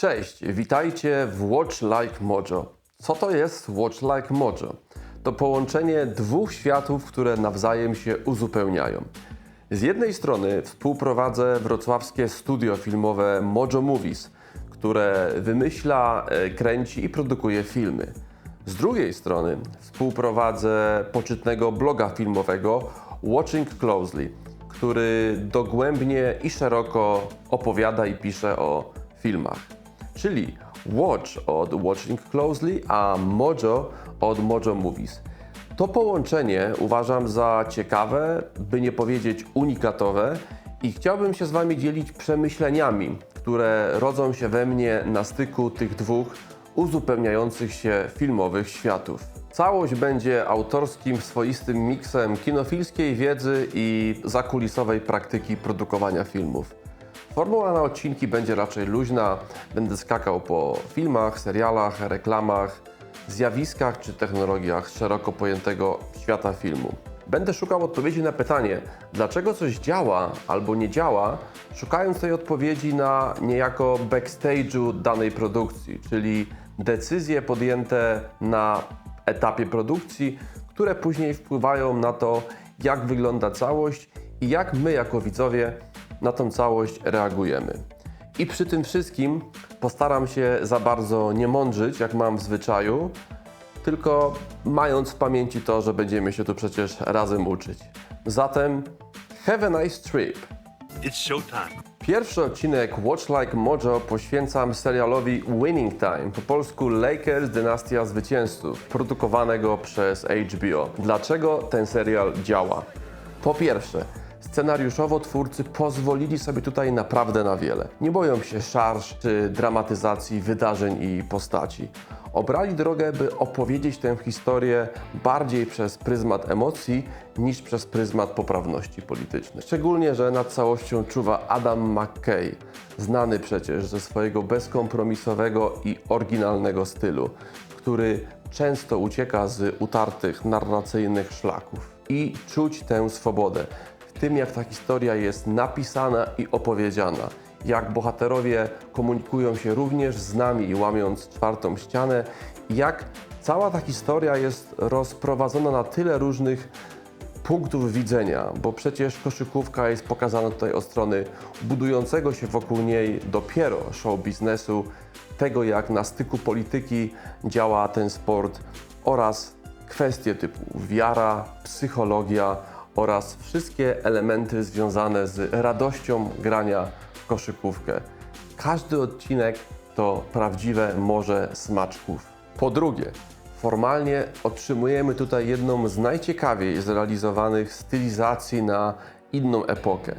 Cześć, witajcie w Watch Like Mojo. Co to jest Watch Like Mojo? To połączenie dwóch światów, które nawzajem się uzupełniają. Z jednej strony współprowadzę wrocławskie studio filmowe Mojo Movies, które wymyśla, e, kręci i produkuje filmy. Z drugiej strony współprowadzę poczytnego bloga filmowego Watching Closely, który dogłębnie i szeroko opowiada i pisze o filmach. Czyli Watch od Watching Closely, a Mojo od Mojo Movies. To połączenie uważam za ciekawe, by nie powiedzieć unikatowe i chciałbym się z Wami dzielić przemyśleniami, które rodzą się we mnie na styku tych dwóch uzupełniających się filmowych światów. Całość będzie autorskim, swoistym miksem kinofilskiej wiedzy i zakulisowej praktyki produkowania filmów. Formuła na odcinki będzie raczej luźna. Będę skakał po filmach, serialach, reklamach, zjawiskach czy technologiach szeroko pojętego świata filmu. Będę szukał odpowiedzi na pytanie, dlaczego coś działa albo nie działa, szukając tej odpowiedzi na niejako backstage'u danej produkcji, czyli decyzje podjęte na etapie produkcji, które później wpływają na to, jak wygląda całość i jak my jako widzowie na tą całość reagujemy. I przy tym wszystkim postaram się za bardzo nie mądrzyć, jak mam w zwyczaju, tylko mając w pamięci to, że będziemy się tu przecież razem uczyć. Zatem, have a nice trip! It's showtime. Pierwszy odcinek Watch Like Mojo poświęcam serialowi Winning Time, po polsku Lakers Dynastia Zwycięzców, produkowanego przez HBO. Dlaczego ten serial działa? Po pierwsze, scenariuszowo twórcy pozwolili sobie tutaj naprawdę na wiele. Nie boją się szarż czy dramatyzacji wydarzeń i postaci. Obrali drogę, by opowiedzieć tę historię bardziej przez pryzmat emocji niż przez pryzmat poprawności politycznej. Szczególnie, że nad całością czuwa Adam McKay, znany przecież ze swojego bezkompromisowego i oryginalnego stylu, który często ucieka z utartych narracyjnych szlaków. I czuć tę swobodę tym, jak ta historia jest napisana i opowiedziana. Jak bohaterowie komunikują się również z nami, łamiąc czwartą ścianę, jak cała ta historia jest rozprowadzona na tyle różnych punktów widzenia, bo przecież koszykówka jest pokazana tutaj od strony budującego się wokół niej dopiero show biznesu, tego jak na styku polityki działa ten sport oraz kwestie typu wiara, psychologia oraz wszystkie elementy związane z radością grania w koszykówkę. Każdy odcinek to prawdziwe morze smaczków. Po drugie, formalnie otrzymujemy tutaj jedną z najciekawiej zrealizowanych stylizacji na inną epokę.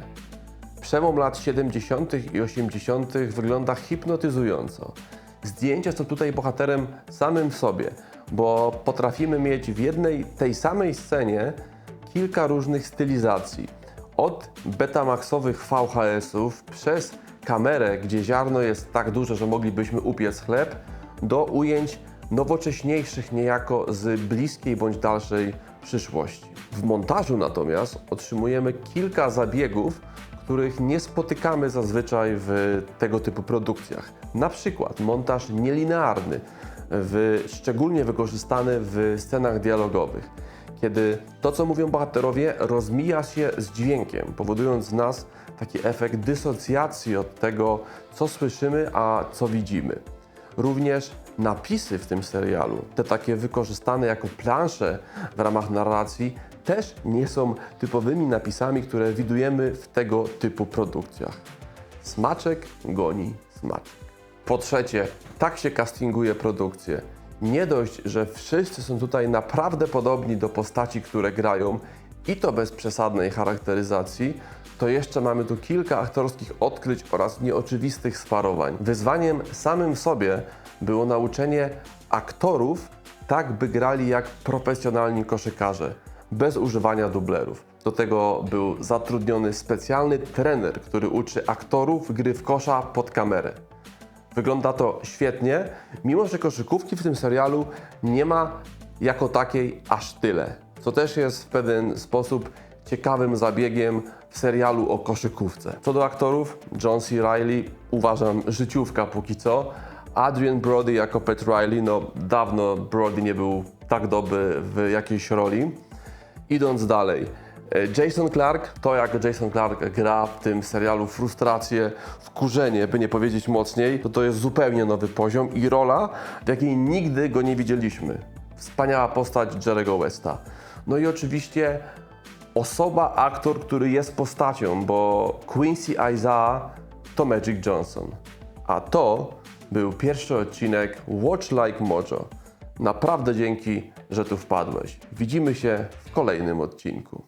Przełom lat 70. i 80. wygląda hipnotyzująco. Zdjęcia są tutaj bohaterem samym w sobie, bo potrafimy mieć w jednej tej samej scenie kilka różnych stylizacji. Od betamaxowych VHS-ów przez kamerę, gdzie ziarno jest tak duże, że moglibyśmy upiec chleb, do ujęć nowocześniejszych niejako z bliskiej bądź dalszej przyszłości. W montażu natomiast otrzymujemy kilka zabiegów, których nie spotykamy zazwyczaj w tego typu produkcjach. Na przykład montaż nielinearny, w, szczególnie wykorzystany w scenach dialogowych, kiedy to, co mówią bohaterowie, rozmija się z dźwiękiem, powodując w nas taki efekt dysocjacji od tego, co słyszymy, a co widzimy. Również napisy w tym serialu, te takie wykorzystane jako plansze w ramach narracji, też nie są typowymi napisami, które widujemy w tego typu produkcjach. Smaczek goni smaczek. Po trzecie, tak się castinguje produkcję. Nie dość, że wszyscy są tutaj naprawdę podobni do postaci, które grają, i to bez przesadnej charakteryzacji, to jeszcze mamy tu kilka aktorskich odkryć oraz nieoczywistych sparowań. Wyzwaniem samym sobie było nauczenie aktorów tak, by grali jak profesjonalni koszykarze, bez używania dublerów. Do tego był zatrudniony specjalny trener, który uczy aktorów gry w kosza pod kamerę. Wygląda to świetnie, mimo że koszykówki w tym serialu nie ma jako takiej aż tyle. Co też jest w pewien sposób ciekawym zabiegiem w serialu o koszykówce. Co do aktorów, John C. Reilly uważam życiówka póki co. Adrian Brody jako Pat Riley, no dawno Brody nie był tak dobry w jakiejś roli. Idąc dalej, Jason Clark, to jak Jason Clark gra w tym serialu frustrację, wkurzenie, by nie powiedzieć mocniej, to to jest zupełnie nowy poziom i rola, w jakiej nigdy go nie widzieliśmy. Wspaniała postać Jerego Westa. No i oczywiście osoba, aktor, który jest postacią, bo Quincy Isaiah to Magic Johnson. A to był pierwszy odcinek Watch Like Mojo. Naprawdę dzięki, że tu wpadłeś. Widzimy się w kolejnym odcinku.